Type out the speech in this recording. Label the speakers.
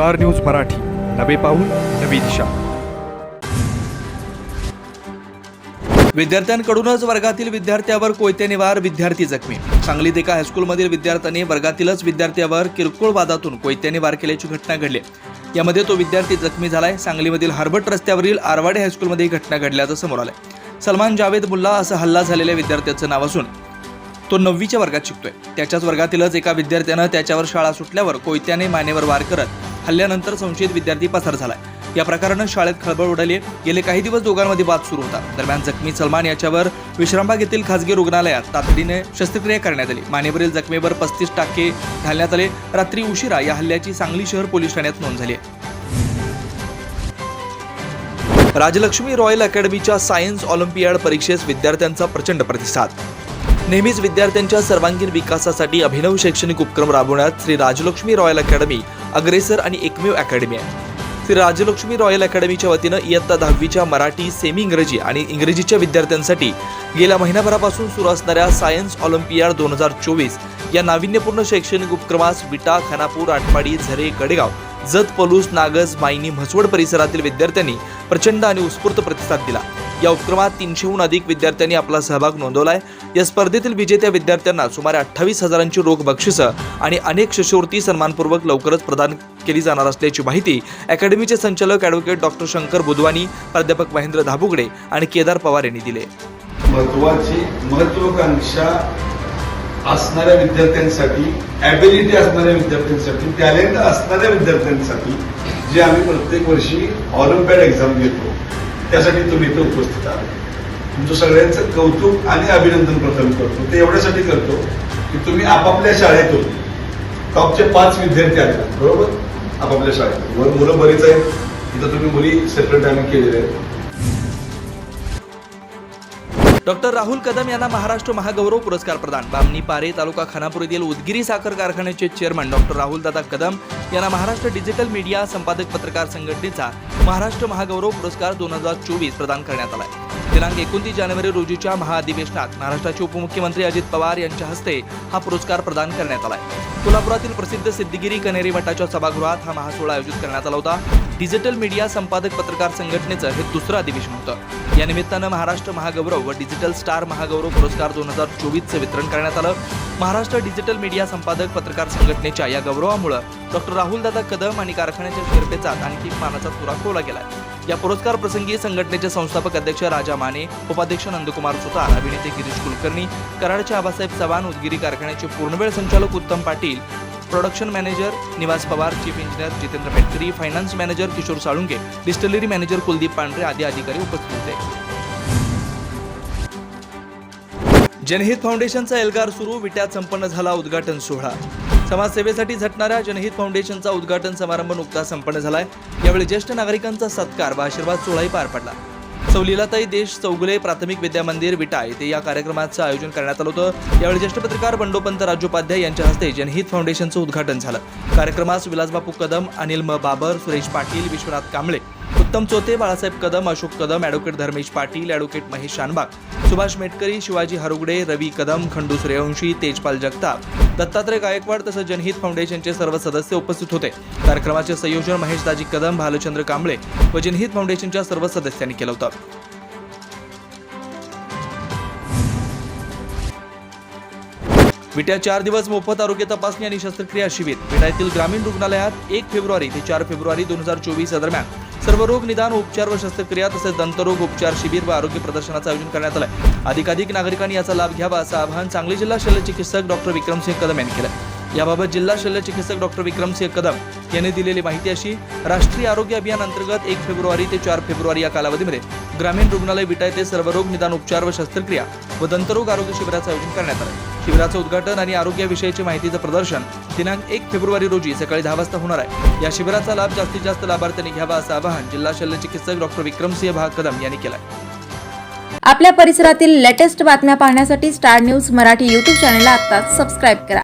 Speaker 1: Star news Marathi. नवे पाऊल नवी दिशा.
Speaker 2: विद्यार्थ्यांकडूनच वर्गातील विद्यार्थ्यावर कोयत्याने वार विद्यार्थी जखमी. सांगलीत एका हायस्कूलमधील विद्यार्थ्यांनी वर्गातीलच विद्यार्थ्यावर किरकोळ वादातून कोयत्याने वार केल्याची घटना घडली. यामध्ये तो विद्यार्थी जखमी झालाय. सांगलीमधील हार्बट रस्त्यावरील आरवाडे हायस्कूलमध्ये ही घटना घडल्याचं समोर आलंय. सलमान जावेद मुल्ला असं हल्ला झालेल्या विद्यार्थ्याचं नाव असून तो नववीच्या वर्गात शिकतोय. त्याच्याच वर्गातीलच एका विद्यार्थ्यानं त्याच्यावर शाळा सुटल्यावर कोयत्याने मानेवर वार करत हल्ल्यानंतर संशयित विद्यार्थी पसार झालाय. या प्रकारानं शाळेत खळबळ उडाली. गेले काही दिवस दोघांमध्ये वाद सुरू होता. दरम्यान जखमी सलमान याच्यावर विश्रामबाग येथील खासगी रुग्णालयात तातडीने शस्त्रक्रिया करण्यात आली. मानेवरील जखमेवर पस्तीस टाके घालण्यात आले. रात्री उशिरा या हल्ल्याची सांगली शहर पोलीस ठाण्यात नोंद झाली आहे. राजलक्ष्मी रॉयल अकॅडमीच्या सायन्स ऑलिम्पियाड परीक्षेस विद्यार्थ्यांचा प्रचंड प्रतिसाद. नेहमीच विद्यार्थ्यांच्या सर्वांगीण विकासासाठी अभिनव शैक्षणिक उपक्रम राबवण्यात श्री राजलक्ष्मी रॉयल अकॅडमी अग्रेसर आणि एकमेव अकॅडमी आहे. श्री राजलक्ष्मी रॉयल अकॅडमीच्या वतीनं इयत्ता दहावीच्या मराठी सेमी इंग्रजी आणि इंग्रजीच्या विद्यार्थ्यांसाठी गेल्या महिनाभरापासून सुरू असणाऱ्या सायन्स ऑलिम्पियाड दोन हजार चोवीस या नाविन्यपूर्ण शैक्षणिक उपक्रमास विटा खानापूर आटपाडी झरे गडेगाव जत पलूस नागज मायनी म्हसवड परिसरातील विद्यार्थ्यांनी प्रचंड आणि उत्स्फूर्त प्रतिसाद दिला. या उपक्रमात तीनशेहून अधिक विद्यार्थ्यांनी आपला सहभाग नोंदवलाय. या स्पर्धेतील विजेत्या विद्यार्थ्यांना सुमारे अठ्ठावीस हजारांची रोख बक्षिसं आणि अनेक शिष्यवृत्ती सन्मानपूर्वक लवकरच प्रदान केली जाणार असल्याची माहिती अकॅडमीचे संचालक ॲडव्होकेट डॉक्टर शंकर बुधवानी प्राध्यापक महेंद्र धाबुगडे आणि केदार पवार यांनी दिले.
Speaker 3: महत्वाची महत्वाकांक्षा असणाऱ्या विद्यार्थ्यांसाठी ॲबिलिटी असणाऱ्या विद्यार्थ्यांसाठी टॅलेंट असणाऱ्या विद्यार्थ्यांसाठी जे आम्ही प्रत्येक वर्षी ऑलिम्पियाड एक्झाम घेतो. त्यासाठी तुम्ही इथे उपस्थित आहात. तुमचं सगळ्यांचं कौतुक आणि अभिनंदन प्रथम करतो. ते एवढ्यासाठी करतो की तुम्ही आपापल्या शाळेतून टॉपचे पाच विद्यार्थी आले. बरोबर? आपापल्या शाळेतून. वर मुलं बरीच आहेत. इथं तुम्ही मुली सेपरेट आम्ही केलेले आहेत.
Speaker 2: डॉक्टर राहुल कदम यांना महाराष्ट्र महागौरव पुरस्कार प्रदान. बामणी पारे तालुका खानापूर येथील उदगिरी साखर कारखान्याचे चेअरमन डॉक्टर राहुल दादा कदम यांना महाराष्ट्र डिजिटल मीडिया संपादक पत्रकार संघटनेचा महाराष्ट्र महागौरव पुरस्कार दोन हजार चोवीस प्रदान करण्यात आलाय. दिनांक एकोणतीस जानेवारी रोजीच्या महाअधिवेशनात महाराष्ट्राचे उपमुख्यमंत्री अजित पवार यांच्या हस्ते हा पुरस्कार प्रदान करण्यात आला कोल्हापुरातील प्रसिद्ध सिद्धगिरी कनेरी मठाच्या सभागृहात हा महासोहळा आयोजित करण्यात आला होता. डिजिटल मीडिया संपादक पत्रकार संघटनेचं हे दुसरं अधिवेशन होतं. या निमित्तानं महाराष्ट्र महागौरव व डिजिटल स्टार महागौरव पुरस्कार दोन हजार चोवीसचं वितरण करण्यात आलं. महाराष्ट्र डिजिटल मीडिया संपादक पत्रकार संघटनेच्या या गौरवामुळं डॉक्टर राहुलदादा कदम आणि कारखान्याच्या शिरपेचात आणखी मानाचा तुरा खोवला गेलाय. या पुरस्कार प्रसंगी संघटनेचे संस्थापक अध्यक्ष राजा माने उपाध्यक्ष नंदकुमार सुतार अभिनेते गिरीश कुलकर्णी कराडचे आबासाहेब चव्हाण उदगिरी कारखान्याचे पूर्णवेळ संचालक उत्तम Patil production manager Niwas Pawar chief engineer Jitendra Petkari finance manager Kishor Salunke distillery manager Kuldeep Pandhare आदी अधिकारी उपस्थित होते जनहित फाउंडेशनचा एल्गार सुरू विट्यात संपन्न झाला उद्घाटन सोहळा. समाजसेवेसाठी झटणाऱ्या जनहित फाउंडेशनचा उद्घाटन समारंभ नुकताच संपन्न झालाय. यावेळी ज्येष्ठ नागरिकांचा सत्कार व आशीर्वाद सोहळाही पार पडला. सौलीलाताई देश चौगुले प्राथमिक विद्या मंदिर विटा येथे या कार्यक्रमाचं आयोजन करण्यात आलं होतं. यावेळी ज्येष्ठ पत्रकार बंडोपंत राजोपाध्याय यांच्या हस्ते जनहित फाउंडेशनचं उद्घाटन झालं. कार्यक्रमास विलासबापू कदम अनिल म. बाबर सुरेश पाटील विश्वनाथ कांबळे उत्तम चोते बाळासाहेब कदम अशोक कदम ॲडव्होकेट धर्मेश पाटील ॲडव्होकेट महेश शानबाग सुभाष मेटकरी शिवाजी हरुगडे रवी कदम खंडू सूर्यवंशी तेजपाल जगताप दत्तात्रय गायकवाड तसंच जनहित फाउंडेशनचे सर्व सदस्य उपस्थित होते. कार्यक्रमाचे संयोजन महेश दाजी कदम भालचंद्र कांबळे व जनहित फाउंडेशनच्या सर्व सदस्यांनी केलं होतं. विट्या चार दिवस मोफत आरोग्य तपासणी आणि शस्त्रक्रिया शिबिर. विटा येथील ग्रामीण रुग्णालयात एक फेब्रुवारी ते चार फेब्रुवारी दोन हजार चोवीस दरम्यान. सर्वरोग निदान उपचार व शस्त्रक्रिया तसेच दंतरोग उपचार शिबिर व आरोग्य प्रदर्शनाचं आयोजन करण्यात आलं अधिकाधिक नागरिकांनी याचा लाभ घ्यावा असं आवाहन सांगली जिल्हा शल्यचिकित्सक डॉक्टर विक्रमसिंह कदम यांनी केलं याबाबत जिल्हा शल्यचिकित्सक डॉक्टर विक्रमसिंह कदम यांनी दिलेली माहिती अशी राष्ट्रीय आरोग्य अभियान अंतर्गत एक फेब्रुवारी ते चार फेब्रुवारी या कालावधीमध्ये ग्रामीण रुग्णालय विटा येथे सर्व रोग निदान उपचार व शस्त्रक्रिया व दंतरोग आरोग्य शिबिराचं आयोजन करण्यात आलं. शिबिराचं उद्घाटन आणि आरोग्याविषयीची माहितीचं प्रदर्शन दिनांक एक फेब्रुवारी रोजी सकाळी दहा वाजता होणार आहे. या शिबिराचा लाभ जास्तीत जास्त लाभार्थ्यांनी घ्यावा असं आवाहन जिल्हा शल्य चिकित्सक डॉक्टर विक्रमसिंह भाग कदम यांनी केलं
Speaker 4: आपल्या परिसरातील लेटेस्ट बातम्या पाहण्यासाठी स्टार न्यूज मराठी यूट्यूब चॅनलला आता सबस्क्राईब करा.